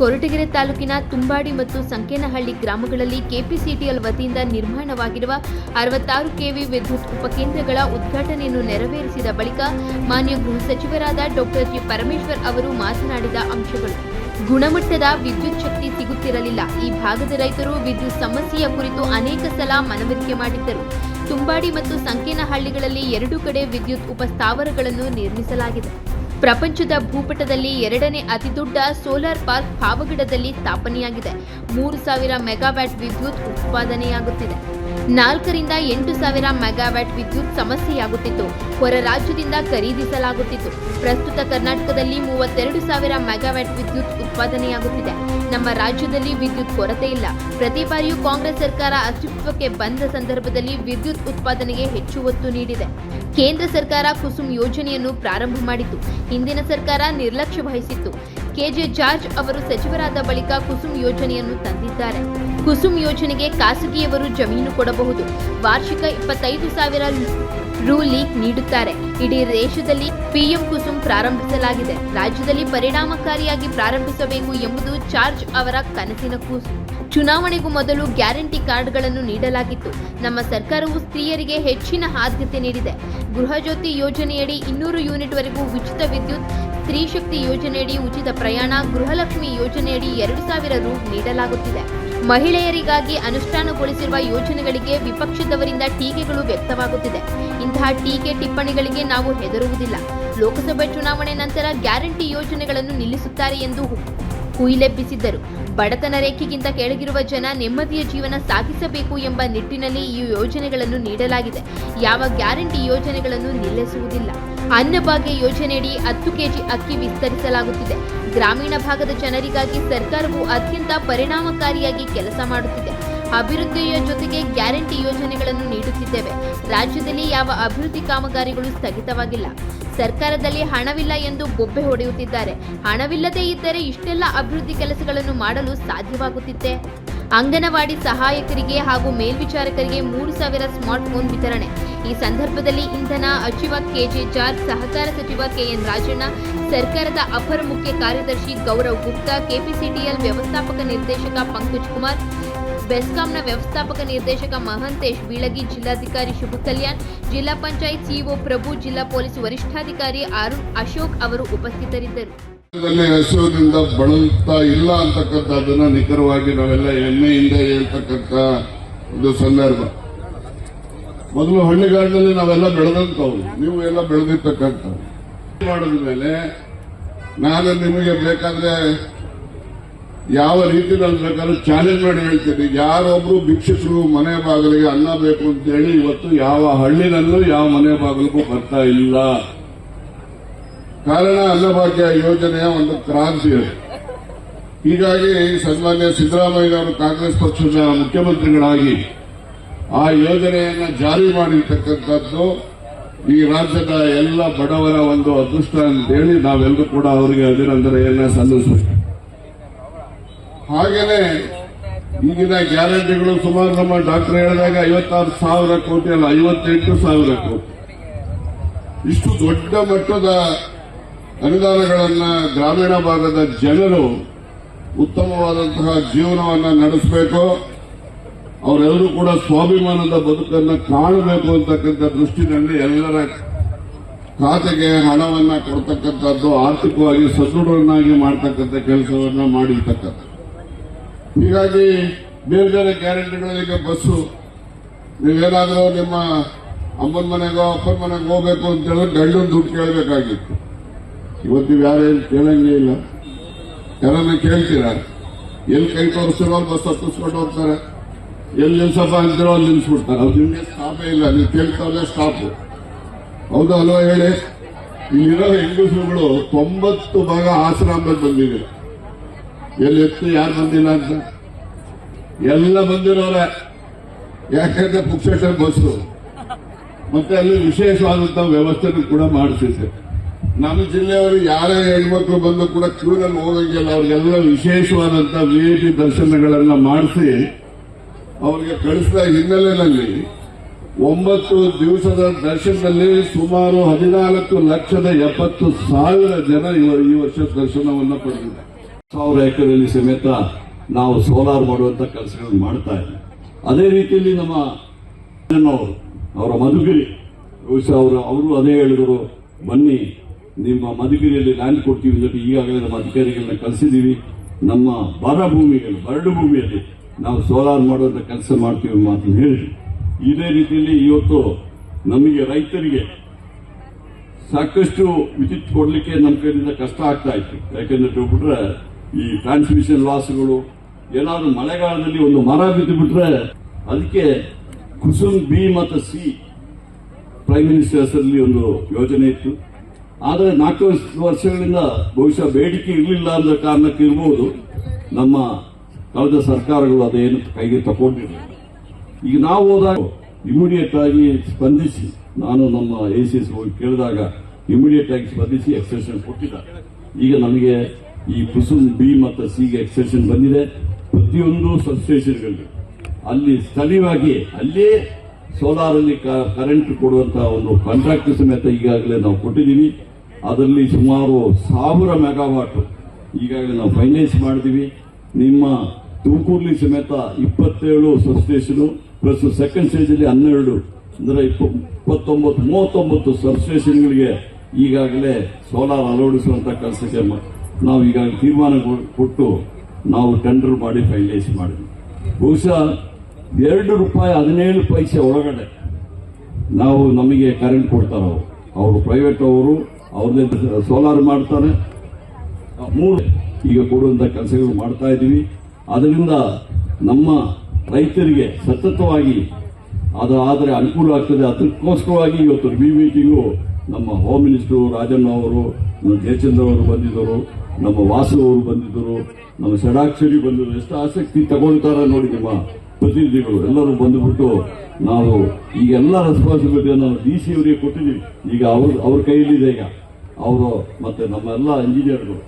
ಕೊರಟಗೆರೆ ತಾಲೂಕಿನ ತುಂಬಾಡಿ ಮತ್ತು ಸಂಕೇನಹಳ್ಳಿ ಗ್ರಾಮಗಳಲ್ಲಿ ಕೆಪಿಸಿಟಿಎಲ್ ವತಿಯಿಂದ ನಿರ್ಮಾಣವಾಗಿರುವ ಅರವತ್ತಾರು ಕೆವಿ ವಿದ್ಯುತ್ ಉಪಕೇಂದ್ರಗಳ ಉದ್ಘಾಟನೆಯನ್ನು ನೆರವೇರಿಸಿದ ಬಳಿಕ ಮಾನ್ಯ ಗೃಹ ಸಚಿವರಾದ ಡಾಕ್ಟರ್ ಜಿ ಪರಮೇಶ್ವರ್ ಅವರು ಮಾತನಾಡಿದ ಅಂಶಗಳು. ಗುಣಮಟ್ಟದ ವಿದ್ಯುತ್ ಶಕ್ತಿ ಸಿಗುತ್ತಿರಲಿಲ್ಲ. ಈ ಭಾಗದ ರೈತರು ವಿದ್ಯುತ್ ಸಮಸ್ಯೆಯ ಕುರಿತು ಅನೇಕ ಸಲ ಮನವರಿಕೆ ಮಾಡಿದ್ದರು. ತುಂಬಾಡಿ ಮತ್ತು ಸಂಕೇನಹಳ್ಳಿಗಳಲ್ಲಿ ಎರಡು ಕಡೆ ವಿದ್ಯುತ್ ಉಪಸ್ಥಾವರಗಳನ್ನು ನಿರ್ಮಿಸಲಾಗಿದೆ. ಪ್ರಪಂಚದ ಭೂಪಟದಲ್ಲಿ ಎರಡನೇ ಅತಿದೊಡ್ಡ ಸೋಲಾರ್ ಪಾರ್ಕ್ ಪಾವಗಡದಲ್ಲಿ ಸ್ಥಾಪನೆಯಾಗಿದೆ. ಮೂರು ಸಾವಿರ ಮೆಗಾವ್ಯಾಟ್ ವಿದ್ಯುತ್ ಉತ್ಪಾದನೆಯಾಗುತ್ತಿದೆ. ನಾಲ್ಕರಿಂದ ಎಂಟು ಸಾವಿರ ಮೆಗಾವ್ಯಾಟ್ ವಿದ್ಯುತ್ ಸಮಸ್ಯೆಯಾಗುತ್ತಿತ್ತು. ಹೊರ ರಾಜ್ಯದಿಂದ ಖರೀದಿಸಲಾಗುತ್ತಿತ್ತು. ಪ್ರಸ್ತುತ ಕರ್ನಾಟಕದಲ್ಲಿ ಮೂವತ್ತೆರಡು ಸಾವಿರ ಮೆಗಾವ್ಯಾಟ್ ವಿದ್ಯುತ್ ಉತ್ಪಾದನೆಯಾಗುತ್ತಿದೆ. ನಮ್ಮ ರಾಜ್ಯದಲ್ಲಿ ವಿದ್ಯುತ್ ಕೊರತೆ ಇಲ್ಲ. ಪ್ರತಿ ಬಾರಿಯೂ ಕಾಂಗ್ರೆಸ್ ಸರ್ಕಾರ ಅಸ್ತಿತ್ವಕ್ಕೆ ಬಂದ ಸಂದರ್ಭದಲ್ಲಿ ವಿದ್ಯುತ್ ಉತ್ಪಾದನೆಗೆ ಹೆಚ್ಚು ಒತ್ತು ನೀಡಿದೆ. ಕೇಂದ್ರ ಸರ್ಕಾರ ಕುಸುಮ್ ಯೋಜನೆಯನ್ನು ಪ್ರಾರಂಭ ಮಾಡಿತು. ಹಿಂದಿನ ಸರ್ಕಾರ ನಿರ್ಲಕ್ಷ್ಯ ವಹಿಸಿತ್ತು. ಕೆಜೆ ಜಾರ್ಜ್ ಅವರು ಸಚಿವರಾದ ಬಳಿಕ ಕುಸುಮ್ ಯೋಜನೆಯನ್ನು ತಂದಿದ್ದಾರೆ. ಕುಸುಮ್ ಯೋಜನೆಗೆ ಖಾಸಗಿಯವರು ಜಮೀನು ಕೊಡಬಹುದು. ವಾರ್ಷಿಕ ಇಪ್ಪತ್ತೈದು ಸಾವಿರ ರೂ ಲೀಕ್ ನೀಡುತ್ತಾರೆ. ಇಡೀ ದೇಶದಲ್ಲಿ ಪಿಎಂ ಕುಸುಮ್ ಪ್ರಾರಂಭಿಸಲಾಗಿದೆ. ರಾಜ್ಯದಲ್ಲಿ ಪರಿಣಾಮಕಾರಿಯಾಗಿ ಪ್ರಾರಂಭಿಸಬೇಕು ಎಂಬುದು ಜಾರ್ಜ್ ಅವರ ಕನಸಿನ ಕೂಸು. ಚುನಾವಣೆಗೂ ಮೊದಲು ಗ್ಯಾರಂಟಿ ಕಾರ್ಡ್ಗಳನ್ನು ನೀಡಲಾಗಿತ್ತು. ನಮ್ಮ ಸರ್ಕಾರವು ಸ್ತ್ರೀಯರಿಗೆ ಹೆಚ್ಚಿನ ಆದ್ಯತೆ ನೀಡಿದೆ. ಗೃಹಜ್ಯೋತಿ ಯೋಜನೆಯಡಿ ಇನ್ನೂರು ಯೂನಿಟ್ವರೆಗೂ ಉಚಿತ ವಿದ್ಯುತ್, ಸ್ತ್ರೀ ಶಕ್ತಿ ಯೋಜನೆಯಡಿ ಉಚಿತ ಪ್ರಯಾಣ, ಗೃಹಲಕ್ಷ್ಮಿ ಯೋಜನೆಯಡಿ ಎರಡು ಸಾವಿರ ರೂ ನೀಡಲಾಗುತ್ತಿದೆ. ಮಹಿಳೆಯರಿಗಾಗಿ ಅನುಷ್ಠಾನಗೊಳಿಸಿರುವ ಯೋಜನೆಗಳಿಗೆ ವಿಪಕ್ಷದವರಿಂದ ಟೀಕೆಗಳು ವ್ಯಕ್ತವಾಗುತ್ತಿದೆ. ಇಂತಹ ಟೀಕೆ ಟಿಪ್ಪಣಿಗಳಿಗೆ ನಾವು ಹೆದರುವುದಿಲ್ಲ. ಲೋಕಸಭೆ ಚುನಾವಣೆ ನಂತರ ಗ್ಯಾರಂಟಿ ಯೋಜನೆಗಳನ್ನು ನಿಲ್ಲಿಸುತ್ತಾರೆ ಎಂದು ಹುಯಿಲೆಬ್ಬಿಸಿದ್ದರು. ಬಡತನ ರೇಖೆಗಿಂತ ಕೆಳಗಿರುವ ಜನ ನೆಮ್ಮದಿಯ ಜೀವನ ಸಾಗಿಸಬೇಕು ಎಂಬ ನಿಟ್ಟಿನಲ್ಲಿ ಈ ಯೋಜನೆಗಳನ್ನು ನೀಡಲಾಗಿದೆ. ಯಾವ ಗ್ಯಾರಂಟಿ ಯೋಜನೆಗಳನ್ನು ನಿಲ್ಲಿಸುವುದಿಲ್ಲ. ಅನ್ನಭಾಗ್ಯ ಯೋಜನೆಯಡಿ ಹತ್ತು ಕೆಜಿ ಅಕ್ಕಿ ವಿಸ್ತರಿಸಲಾಗುತ್ತಿದೆ. ಗ್ರಾಮೀಣ ಭಾಗದ ಜನರಿಗಾಗಿ ಸರ್ಕಾರವು ಅತ್ಯಂತ ಪರಿಣಾಮಕಾರಿಯಾಗಿ ಕೆಲಸ ಮಾಡುತ್ತಿದೆ. ಅಭಿವೃದ್ಧಿಯ ಜೊತೆಗೆ ಗ್ಯಾರಂಟಿ ಯೋಜನೆಗಳನ್ನು ನೀಡುತ್ತಿದ್ದೇವೆ. ರಾಜ್ಯದಲ್ಲಿ ಯಾವ ಅಭಿವೃದ್ಧಿ ಕಾಮಗಾರಿಗಳು ಸ್ಥಗಿತವಾಗಿಲ್ಲ. ಸರ್ಕಾರದಲ್ಲಿ ಹಣವಿಲ್ಲ ಎಂದು ಬೊಬ್ಬೆ ಹೊಡೆಯುತ್ತಿದ್ದಾರೆ. ಹಣವಿಲ್ಲದೇ ಇದ್ದರೆ ಇಷ್ಟೆಲ್ಲ ಅಭಿವೃದ್ಧಿ ಕೆಲಸಗಳನ್ನು ಮಾಡಲು ಸಾಧ್ಯವಾಗುತ್ತಿತ್ತೆ. ಅಂಗನವಾಡಿ ಸಹಾಯಕರಿಗೆ ಹಾಗೂ ಮೇಲ್ವಿಚಾರಕರಿಗೆ ಮೂರು ಸಾವಿರ ಸ್ಮಾರ್ಟ್ಫೋನ್ ವಿತರಣೆ. ಈ ಸಂದರ್ಭದಲ್ಲಿ ಇಂಧನ ಸಚಿವ ಕೆಜೆ ಜಾರ್ಜ್, ಸಹಕಾರ ಸಚಿವ ಕೆಎನ್ ರಾಜಣ್ಣ, ಸರ್ಕಾರದ ಅಪರ ಮುಖ್ಯ ಕಾರ್ಯದರ್ಶಿ ಗೌರವ್ ಗುಪ್ತಾ, ಕೆಪಿಸಿಟಿಎಲ್ ವ್ಯವಸ್ಥಾಪಕ ನಿರ್ದೇಶಕ ಪಂಕಜ್ ಕುಮಾರ್ ಬೆಸ್ಕಾಂನ ವ್ಯವಸ್ಥಾಪಕ ನಿರ್ದೇಶಕ ಮಹಂತೇಶ್, ಬೀಳಗಿ ಜಿಲ್ಲಾಧಿಕಾರಿ ಶುಭ ಕಲ್ಯಾಣ್, ಜಿಲ್ಲಾ ಪಂಚಾಯತ್ ಸಿಇಒ ಪ್ರಭು, ಜಿಲ್ಲಾ ಪೊಲೀಸ್ ವರಿಷ್ಠಾಧಿಕಾರಿ ಅರುಣ್ ಅಶೋಕ್ ಅವರು ಉಪಸ್ಥಿತರಿದ್ದರು. ಹಸುವಿನಿಂದ ಬಳಲ್ತಾ ಇಲ್ಲ ಅಂತಕ್ಕಂಥದ್ದನ್ನ ನಿಖರವಾಗಿ ನಾವೆಲ್ಲ ಹೆಮ್ಮೆಯಿಂದ ಹೇಳ್ತಕ್ಕಂಥ ಒಂದು ಸಂದರ್ಭ. ಮೊದಲು ಹಳ್ಳಿಗಾಡಿನಲ್ಲಿ ನಾವೆಲ್ಲ ಬೆಳೆದಂತವ್ ನೀವು ಎಲ್ಲ ಬೆಳೆದಿರ್ತಕ್ಕಂಥ ಮಾಡಿದ ಮೇಲೆ ನಾನು ನಿಮಗೆ ಬೇಕಾದ್ರೆ ಯಾವ ರೀತಿ ನನ್ನ ಪ್ರಕಾರ ಚಾಲೆಂಜ್ ಮಾಡಿ ಹೇಳ್ತೀನಿ. ಯಾರೊಬ್ರು ಭಿಕ್ಷಿಸರು ಮನೆ ಬಾಗಿಲಿಗೆ ಅನ್ನ ಬೇಕು ಅಂತ ಹೇಳಿ ಇವತ್ತು ಯಾವ ಹಳ್ಳಿನಲ್ಲೂ ಯಾವ ಮನೆ ಬಾಗಿಲಿಗೂ ಬರ್ತಾ ಇಲ್ಲ. ಕಾರಣ ಅನ್ನಭಾಗ್ಯ ಯೋಜನೆಯ ಒಂದು ಕ್ರಾಂತಿ ಹೀಗಾಗಿ ಸನ್ಮಾನ್ಯ ಸಿದ್ದರಾಮಯ್ಯನವರು ಕಾಂಗ್ರೆಸ್ ಪಕ್ಷದ ಮುಖ್ಯಮಂತ್ರಿಗಳಾಗಿ ಆ ಯೋಜನೆಯನ್ನ ಜಾರಿ ಮಾಡಿರ್ತಕ್ಕಂಥದ್ದು ಈ ರಾಜ್ಯದ ಎಲ್ಲ ಬಡವರ ಒಂದು ಅದೃಷ್ಟ ಅಂತೇಳಿ ನಾವೆಲ್ಲರೂ ಕೂಡ ಅವರಿಗೆ ಅಭಿನಂದನೆಯನ್ನ ಸಲ್ಲಿಸಬೇಕು ಹಾಗೇನೆ ಈಗಿನ ಗ್ಯಾರಂಟಿಗಳು ಸುಮಾರು ನಮ್ಮ ಡಾಕ್ಟರ್ ಹೇಳಿದಾಗ ಐವತ್ತಾರು ಸಾವಿರ ಕೋಟಿ ಅಲ್ಲ, ಐವತ್ತೆಂಟು ಸಾವಿರ ಕೋಟಿ. ಇಷ್ಟು ದೊಡ್ಡ ಮಟ್ಟದ ಅನುದಾನಗಳನ್ನ ಗ್ರಾಮೀಣ ಭಾಗದ ಜನರು ಉತ್ತಮವಾದಂತಹ ಜೀವನವನ್ನ ನಡೆಸಬೇಕು. ಅವರೆಲ್ಲರೂ ಕೂಡ ಸ್ವಾಭಿಮಾನದ ಬದುಕನ್ನು ಕಾಣಬೇಕು ಅಂತಕ್ಕಂಥ ದೃಷ್ಟಿನಲ್ಲಿ ಎಲ್ಲರ ಖಾತೆಗೆ ಹಣವನ್ನ ಕೊಡ್ತಕ್ಕಂಥದ್ದು ಆರ್ಥಿಕವಾಗಿ ಸದೃಢವನ್ನಾಗಿ ಮಾಡ್ತಕ್ಕಂಥ ಕೆಲಸವನ್ನ ಮಾಡಿರ್ತಕ್ಕಂಥ ಹೀಗಾಗಿ ಬೇರೆ ಬೇರೆ ಗ್ಯಾರಂಟಿಗಳಿಗೆ ಬಸ್ಸು, ನೀವೇನಾದರೂ ನಿಮ್ಮ ಅಮ್ಮನ ಮನೆಗೋ, ಅಪ್ಪನ ಮನೆಗೆ ಹೋಗ್ಬೇಕು ಅಂತ ಹೇಳಿದ್ರೆ ಗಂಡನ ದುಡ್ಡು ಕೇಳಬೇಕಾಗಿತ್ತು. ಇವತ್ತು ಯಾರೇನು ಕೇಳಂಗೇ ಇಲ್ಲ. ಯಾರನ್ನ ಕೇಳ್ತೀರಾ? ಎಲ್ಲಿ ಕೈ ತೋರಿಸ್ತಿರೋ ಬಸ್ ಹತ್ತಿಸ್ಕೊಂಡು ಹೋಗ್ತಾರೆ. ಎಲ್ಲಿ ನಿಲ್ಸಪ್ಪ ಅಂತಿರೋ ಅಲ್ಲಿ ನಿಲ್ಸ್ಬಿಡ್ತಾರೆ. ಅದು ನಿಮಗೆ ಸ್ಟಾಪೇ ಇಲ್ಲ. ನೀವು ಕೇಳ್ತಾವೆ ಸ್ಟಾಪು. ಹೌದಾ ಅಲ್ವಾ ಹೇಳಿ? ಇಲ್ಲಿರೋ ಹೆಂಗಸರುಗಳು ತೊಂಬತ್ತು ಭಾಗ ಆಶ್ರಮದಲ್ಲಿ ಬಂದಿದೆ ಎಲ್ಲಿ ಎತ್ತು, ಯಾರು ಬಂದಿಲ್ಲ ಅಂತ? ಎಲ್ಲ ಬಂದಿರೋರೆ. ಯಾಕಂದ್ರೆ ಪುಕ್ಷೇಟರ್ ಬಸ್ಸು ಮತ್ತೆ ಅಲ್ಲಿ ವಿಶೇಷವಾದಂತಹ ವ್ಯವಸ್ಥೆನೂ ಕೂಡ ಮಾಡಿಸಿದೆ ನಮ್ಮ ಜಿಲ್ಲೆಯವರು ಯಾರೇ ಹೆಣ್ಮಕ್ಳು ಬಂದು ಕೂಡ ಕ್ಯೂನಲ್ಲಿ ಹೋಗಂಗಿಲ್ಲ. ಅವ್ರಿಗೆಲ್ಲ ವಿಶೇಷವಾದಂತಹ ವಿಐಪಿ ದರ್ಶನಗಳನ್ನ ಮಾಡಿಸಿ ಅವರಿಗೆ ಕಳಿಸಿದ ಹಿನ್ನೆಲೆಯಲ್ಲಿ ಒಂಬತ್ತು ದಿವಸದ ದರ್ಶನದಲ್ಲಿ ಸುಮಾರು ಹದಿನಾಲ್ಕು ಲಕ್ಷದ ಎಪ್ಪತ್ತು ಸಾವಿರ ಜನ ಈ ವರ್ಷ ದರ್ಶನವನ್ನು ಪಡೆದಿದ್ದಾರೆ. ಸಾವಿರ ಎಕರೆಯಲ್ಲಿ ಸಮೇತ ನಾವು ಸೋಲಾರ್ ಮಾಡುವಂತ ಕೆಲಸಗಳನ್ನು ಮಾಡ್ತಾ ಇದ್ದೀವಿ ಅದೇ ರೀತಿಯಲ್ಲಿ ನಮ್ಮ ಅವರು ಮಧುಗಿರಿ, ಬಹುಶಃ ಅವರು ಅವರು ಅದೇ ಹೇಳಿದರು, ಬನ್ನಿ, ನಿಮ್ಮ ಮಧುಗಿರಿಯಲ್ಲಿ ಲ್ಯಾಂಡ್ ಕೊಡ್ತೀವಿ ಜೊತೆ ಈಗಾಗಲೇ ನಮ್ಮ ಅಧಿಕಾರಿಗಳನ್ನ ಕಳಿಸಿದ್ದೀವಿ. ನಮ್ಮ ಬರ ಭೂಮಿಗಳು ಬರಡು ಭೂಮಿಯಲ್ಲಿ ನಾವು ಸೋಲಾರ್ ಮಾಡುವಂತ ಕೆಲಸ ಮಾಡ್ತೀವಿ ಮಾತು ಹೇಳಿ ಇದೇ ರೀತಿಯಲ್ಲಿ ಇವತ್ತು ನಮಗೆ ರೈತರಿಗೆ ಸಾಕಷ್ಟು ವಿದ್ಯುತ್ ಕೊಡಲಿಕ್ಕೆ ನಮ್ಮ ಕೈಯಿಂದ ಕಷ್ಟ ಆಗ್ತಾ ಇತ್ತು. ಯಾಕೆಂದ್ರೆ ಬಿಟ್ರೆ ಈ ಟ್ರಾನ್ಸ್ಮಿಷನ್ ಲಾಸ್ಗಳು ಏನಾದ್ರು ಮಳೆಗಾಲದಲ್ಲಿ ಒಂದು ಮರ ಬಿದ್ದು ಬಿಟ್ರೆ ಅದಕ್ಕೆ ಕುಸುಮ್ ಬಿ ಮತ್ತು ಸಿ ಪ್ರೈಮ್ ಮಿನಿಸ್ಟರ್ಸ್ ಅಲ್ಲಿ ಒಂದು ಯೋಜನೆ ಇತ್ತು. ಆದರೆ ನಾಲ್ಕು ವರ್ಷಗಳಿಂದ ಬಹುಶಃ ಬೇಡಿಕೆ ಇರಲಿಲ್ಲ ಅಂದ ಕಾರಣಕ್ಕೆ ಇರಬಹುದು ನಮ್ಮ ಕಳೆದ ಸರ್ಕಾರಗಳು ಅದೇನು ಕೈಗೆ ತಗೊಂಡಿಲ್ಲ. ಈಗ ನಾವು ಹೋದಾಗ ಇಮಿಡಿಯೇಟ್ ಆಗಿ ಸ್ಪಂದಿಸಿ, ನಾನು ನಮ್ಮ ಎ ಸಿ ಎಸ್ ಹೋಗಿ ಕೇಳಿದಾಗ ಇಮಿಡಿಯೇಟ್ ಆಗಿ ಸ್ಪಂದಿಸಿ ಎಕ್ಸ್ಟೆನ್ಷನ್ ಕೊಟ್ಟಿದ್ದಾರೆ. ಈಗ ನಮಗೆ ಈ ಕುಸುಮ್ ಬಿ ಮತ್ತು ಸಿಗೆ ಎಕ್ಸ್ಟೆನ್ಷನ್ ಬಂದಿದೆ. ಪ್ರತಿಯೊಂದು ಸಬ್ಸ್ಟೇಷನ್ಗಳಿಗೆ ಅಲ್ಲಿ ಸ್ಥಳೀಯವಾಗಿ, ಅಲ್ಲೇ ಸೋಲಾರ್ ಅಲ್ಲಿ ಕರೆಂಟ್ ಕೊಡುವಂತಹ ಒಂದು ಕಾಂಟ್ರಾಕ್ಟ್ ಸಮೇತ ಈಗಾಗಲೇ ನಾವು ಕೊಟ್ಟಿದ್ದೀವಿ. ಅದರಲ್ಲಿ ಸುಮಾರು ಸಾವಿರ ಮೆಗಾವಾಟ್ ಈಗಾಗಲೇ ನಾವು ಫೈನಾನ್ಸ್ ಮಾಡಿದೀವಿ ನಿಮ್ಮ ತುಮಕೂರಲ್ಲಿ ಸಮೇತ ಇಪ್ಪತ್ತೇಳು ಸಬ್ಸ್ಟೇಷನ್ ಪ್ಲಸ್ ಸೆಕೆಂಡ್ ಸ್ಟೇಜ್ ಅಲ್ಲಿ ಹನ್ನೆರಡು, ಅಂದ್ರೆ ಇಪ್ಪ- ಇಪ್ಪತ್ತೊಂಬತ್ತು, ಮೂವತ್ತೊಂಬತ್ತು ಸಬ್ಸ್ಟೇಷನ್ಗಳಿಗೆ ಈಗಾಗಲೇ ಸೋಲಾರ್ ಅಳವಡಿಸುವಂತ ಕೆಲಸಕ್ಕೆ ನಾವು ಈಗ ತೀರ್ಮಾನ ಕೊಟ್ಟು ನಾವು ಟೆಂಡರ್ ಮಾಡಿ ಫೈನಲೈಸ್ ಮಾಡಿದ್ವಿ. ಬಹುಶಃ ಎರಡು ರೂಪಾಯಿ ಹದಿನೇಳು ಪೈಸೆ ಒಳಗಡೆ ನಾವು ನಮಗೆ ಕರೆಂಟ್ ಕೊಡ್ತಾರೆ, ಅವರು ಅವರು ಪ್ರೈವೇಟ್ ಅವರು ಅವ್ರದ್ದೇ ಸೋಲಾರ್ ಮಾಡ್ತಾರೆ. ಮೂರು ಈಗ ಕೊಡುವಂಥ ಕೆಲಸಗಳು ಮಾಡ್ತಾ ಇದ್ದೀವಿ. ಅದರಿಂದ ನಮ್ಮ ರೈತರಿಗೆ ಸತತವಾಗಿ ಅದು ಆದರೆ ಅನುಕೂಲ ಆಗ್ತದೆ. ಅದಕ್ಕೋಸ್ಕರವಾಗಿ ಇವತ್ತು ರಿವ್ಯೂ ಮೀಟಿಂಗು ನಮ್ಮ ಹೋಮ್ ಮಿನಿಸ್ಟರು ರಾಜಣ್ಣ ಅವರು ಜಯಚಂದ್ರ ಅವರು ಬಂದಿದ್ದರು. ನಮ್ಮ ವಾಸು ಅವರು ಬಂದಿದ್ದರು, ನಮ್ಮ ಷಡಾಕ್ಷರಿ ಬಂದಿದ್ರು ಎಷ್ಟು ಆಸಕ್ತಿ ತಗೊಳ್ತಾರ ನೋಡಿ ನಿಮ್ಮ ಪ್ರತಿನಿಧಿಗಳು. ಎಲ್ಲರೂ ಬಂದುಬಿಟ್ಟು ನಾವು ಈಗ ಎಲ್ಲ ರೆಸ್ಪಾನ್ಸಿಬಿಲಿಟಿಯನ್ನು ಡಿ ಸಿ ಅವರಿಗೆ ಕೊಟ್ಟಿದ್ದೀವಿ. ಈಗ ಅವ್ರ ಅವ್ರ ಕೈಯಲ್ಲಿದೆ ಈಗ. ಅವರು ಮತ್ತೆ ನಮ್ಮ ಎಲ್ಲ ಇಂಜಿನಿಯರ್ಗಳು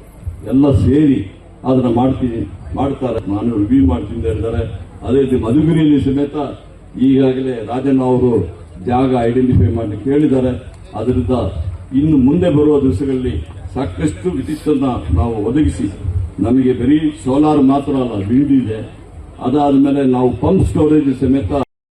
ಎಲ್ಲ ಸೇರಿ ಅದನ್ನ ಮಾಡ್ತೀನಿ, ಮಾಡ್ತಾರೆ. ನಾನು ರಿವ್ಯೂ ಮಾಡ್ತೀನಿ ಹೇಳಿದ್ದಾರೆ. ಅದೇ ರೀತಿ ಮಧುಗಿರಿಯಲ್ಲಿ ಸಮೇತ ಈಗಾಗಲೇ ರಾಜಣ್ಣ ಅವರು ಜಾಗ ಐಡೆಂಟಿಫೈ ಮಾಡಿ ಕೇಳಿದ್ದಾರೆ ಅದರಿಂದ ಇನ್ನು ಮುಂದೆ ಬರುವ ದಿವಸಗಳಲ್ಲಿ ಸಾಕಷ್ಟು ವಿದ್ಯುತ್ತನ್ನ ನಾವು ಒದಗಿಸಿ ನಮಗೆ ಬರೀ ಸೋಲಾರ್ ಮಾತ್ರ ಅಲ್ಲ ವಿಂಡ್ ಇದೆ. ಅದಾದ್ಮೇಲೆ ನಾವು ಪಂಪ್ ಸ್ಟೋರೇಜ್ ಸಮೇತ